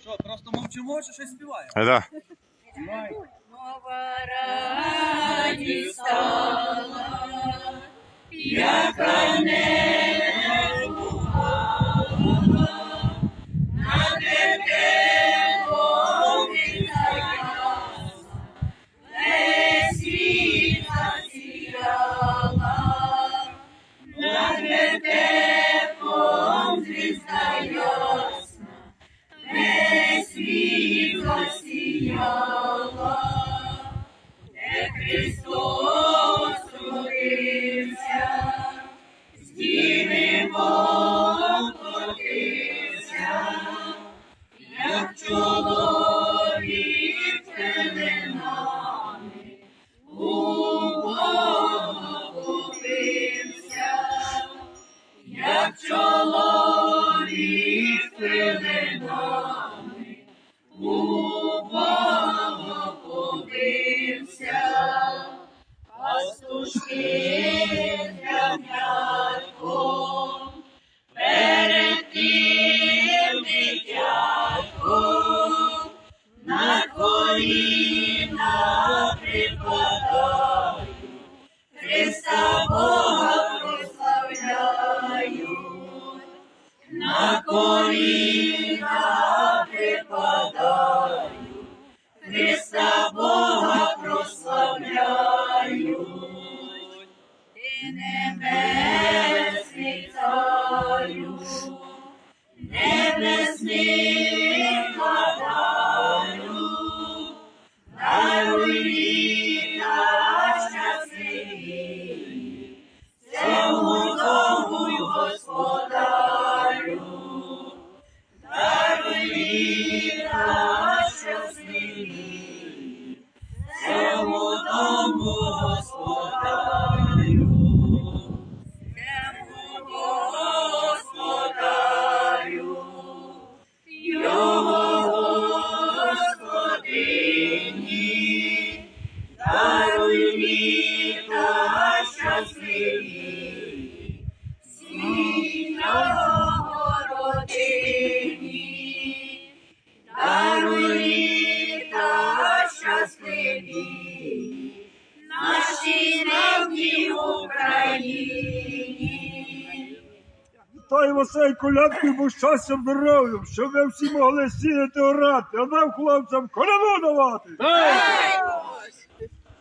Що, просто мовчимо чи щось співаємо? Да. Нова радість стала, яка не бувала, на небо відстояла, весь світ засіяла, над небом звізда коліна припадаю, Христа Бога прославляю, на коліна припадаю, Христа Бога прославляю, ти небесний царю, небесний вас, ей, колядкою, бо щастям здоров'ям, щоб ви всі могли сіяти орати, а нам хлопцям коляну давати.